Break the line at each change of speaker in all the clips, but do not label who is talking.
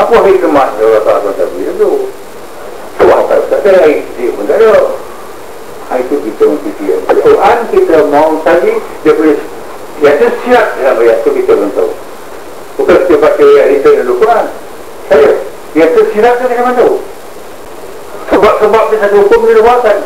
Apa hikmah Allah Ta'ala Nabi itu? Sebab apa? Tak ada isteri pun tak ada. Itu kita mesti dia. Quran kita mau tadi, dia boleh Ya itu siap dalam ayat itu kita belum tahu. Bukan kita baca ayat itu dalam Quran. Saya, ya itu siap kita mana tahu. Sebab-sebab dia satu hukum dia buatkan.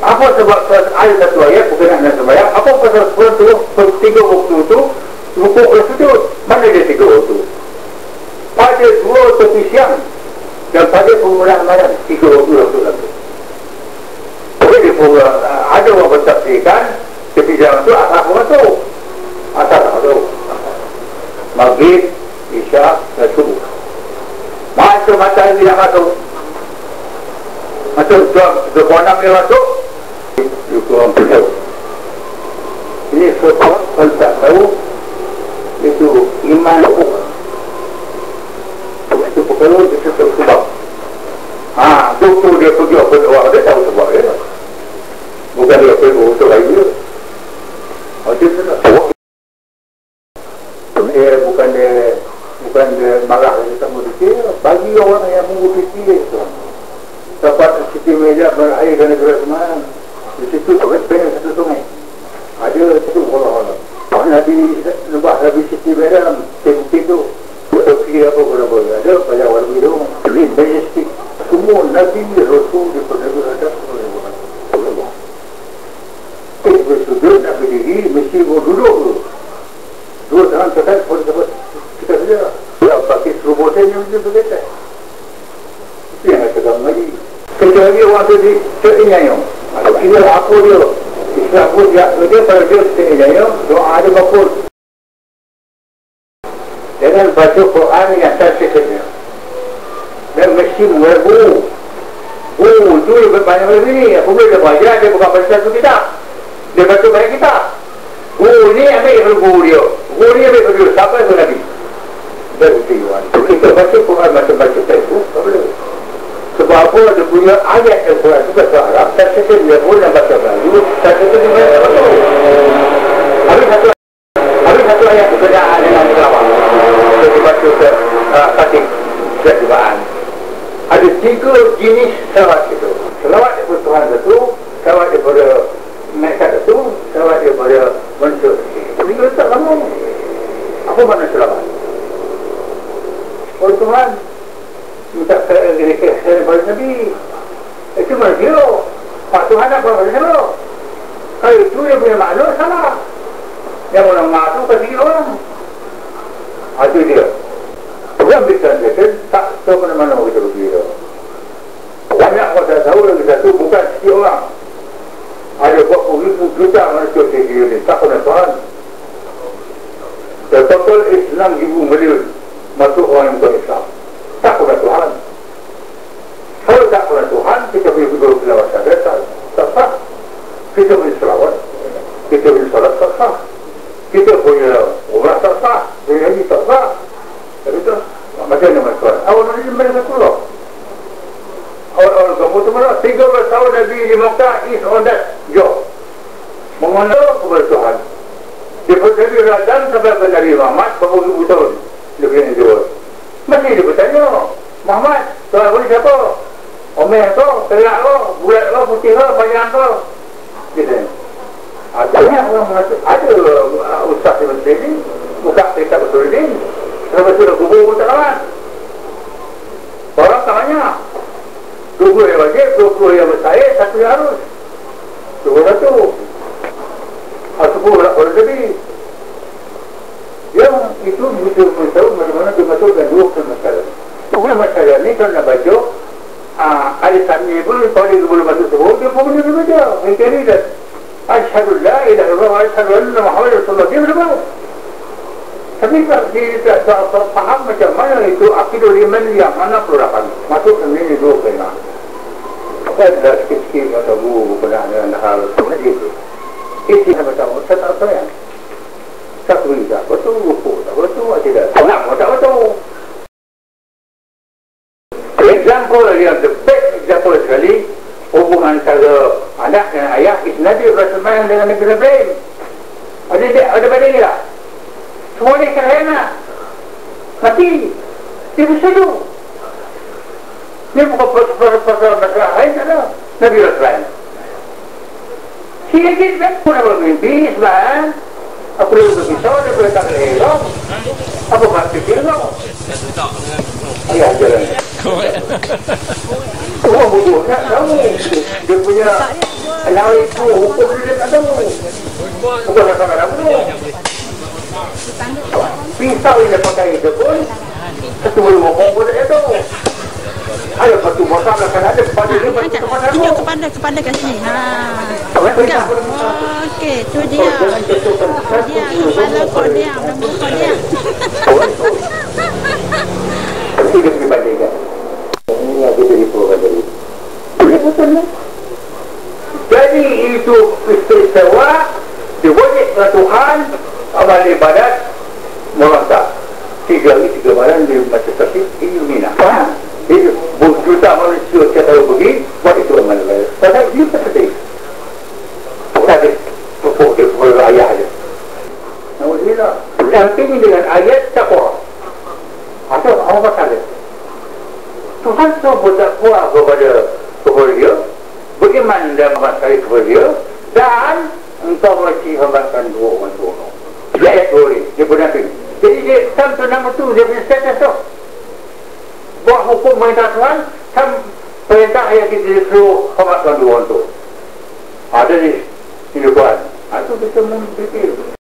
Apa sebab ayat satu ayat bukan nak sembahyang? Apa pasal sebab tu tiga waktu itu rukuk oleh sujud? Mana dia tiga waktu? Pada dua tepi siang dan pada penggunaan malam tiga waktu waktu lagi. Jadi ada orang bertafsirkan tepi siang itu asal masuk. Asal masuk. Maghrib, Isya dan Subuh. Masuk matahari yang masuk. Masuk jam, 6 dia masuk, itu orang tahu. Ini sesuatu kalau tak tahu itu iman aku. Itu perkara itu sesuatu sebab. Ha, doktor dia pergi apa orang dia tahu sebab dia. Bukan dia pergi untuk lagi dia. Oh, dia sudah tahu. Eh, bukan dia bukan dia marah dia tak mau bagi orang yang mengu fikir itu dapat siti meja berair negara Semarang di situ awet pengen satu sungai ada Allah Allah Pak Nabi lembah Nabi Siti Medan apa pun boleh ada banyak orang minum jadi majestik semua Nabi Rasul di pernegara ada boleh buat boleh buat eh bersudut nak berdiri mesti mau duduk dulu dua tangan tekan pun dapat kita saja ya pakai serobotnya yang dia begitu itu yang saya katakan lagi kecuali waktu di Cik ini aku dia Islam pun dia dia pada dia Cik doa ada makul dengan baca Quran yang tersedia dan mesti mengaku Oh, itu yang banyak lebih ni. Aku boleh dia baca, dia bukan baca satu kitab. Dia baca banyak kitab. Oh, ni ambil yang guru dia. Guru dia ambil guru. Siapa yang Nabi? Dari Tuhan. Kita baca Quran macam-macam Facebook, tak boleh. Sebab apa dia punya ayat Al-Quran itu bahasa Arab. Tak sekali dia pun yang baca Melayu. Tak sekali dia baca Melayu. Habis satu Habis satu ayat berkenaan dengan selawat. Ke uh, Fatih Jadibaan. Ada tiga jenis selawat itu. Selawat daripada Tuhan itu, selawat daripada Mekat itu, selawat daripada manusia. Jadi kita tak lama. Apa makna selawat? Oh Tuhan, minta saya kepada Nabi. Itu manusia. Pak Tuhan nak kepada Nabi. Kalau itu dia punya makna, salah. Yang orang mahu kasih orang. Itu dia. Bisa dia tak tahu mana-mana kita pergi dia. Banyak tak tahu lagi satu bukan si orang. Ada buat ribu juta manusia di dunia ini. Tak pernah Tuhan. Total Islam ibu million masuk orang yang bukan Islam. Tak pernah Tuhan. Kalau tak pernah Tuhan, kita boleh selawat saja. Tak, tak. Kita boleh selawat. Kita boleh salat tak. Kita punya umrah tak sah. Punya haji tak sah. Tak itu. Macam mana Tuhan? Awal Nabi mereka keluar. Awal-awal kamu tu mana? 13 tahun Nabi di Makkah is on that job. Mengenal kepada Tuhan. Dia berjadi rajan sampai ke Nabi Muhammad ribu tahun. Dia punya jual. Masih dia bertanya. Muhammad, Tuhan boleh siapa? Omer tu, terak tu, bulat tu, putih tu, panjang tu. Dia tanya. Ada orang mengatakan, ada ustaz yang betul ini, buka kitab betul ini. Sampai sudah kubur pun tak kawan. Orang tak banyak. Dua yang wajib, dua yang bersair, satu yang harus. Dua satu. Sepuluh orang lebih. Yang itu betul betul bagaimana dimasukkan dua masalah. Dua masalah ni kalau nak baca, ah, ada sami pun kalau dia boleh masuk semua, dia pun boleh baca. Mereka ni dah. Asyhadu la ilaha illallah wa asyhadu anna Muhammad Rasulullah. Dia boleh baca. Tapi dia tak, faham macam mana itu akidul iman yang mana perlahan. Masuk ke ini dua kena. Apa adalah sikit-sikit atau bu pernah dengan hal itu. Itu yang pertama, saya tak tahu ya. Tak boleh tak betul, rukuk tak betul, tidak. Senang pun tak betul. Example yang the best example sekali hubungan antara anak dan ayah is Nabi Rasulullah dengan Nabi Ibrahim. Ada ada ada banding tak? Semua ni kerana mati. Dia bersatu. Dia bukan persoalan masalah lain ada. Nabi Rasulullah. Sikit kan pun nak bermimpi sebab aku dah berpisah, dia boleh tak elok. Apa maksud dia? Ayah jalan. Orang bodoh tak tahu. Dia punya lawa itu hukum dia tak tahu. Bukan tak tahu. Pisau yang dia pakai itu pun satu belum ngomong pun tak tahu. Satu motor akan ada pada dia pada
Macam
tempat
tunjuk kepada kepada kat sini. Ha.
Pegang.
Okey, tu dia. Tu dia kepala kau dia, nama kau dia.
Tapi dia pergi. Ini ada tadi. Betul lah. Jadi itu peristiwa diwajib oleh Tuhan amal ibadat merasa tiga hari tiga malam di masjid tersebut ini mina. Faham? Itu juta manusia kita tahu pergi buat itu amal ibadat. Padahal dia tak sedih. Bukan dia pupuk dia kepada ayah dia. Alhamdulillah. Dampingi dengan ayat takwa. Atau apa kata? Tuhan sudah bertakwa kepada kepada dia, beriman dan mengasai kepada dia, dan engkau mesti hambakan dua orang tua. Dia ayat dia bernafik. Jadi dia, sam tu nama tu, dia punya status tu. Buat hukum Tuhan, sam perintah ayat kita suruh hambakan dua orang tua. Ada di hidupan. Itu kita memfikir.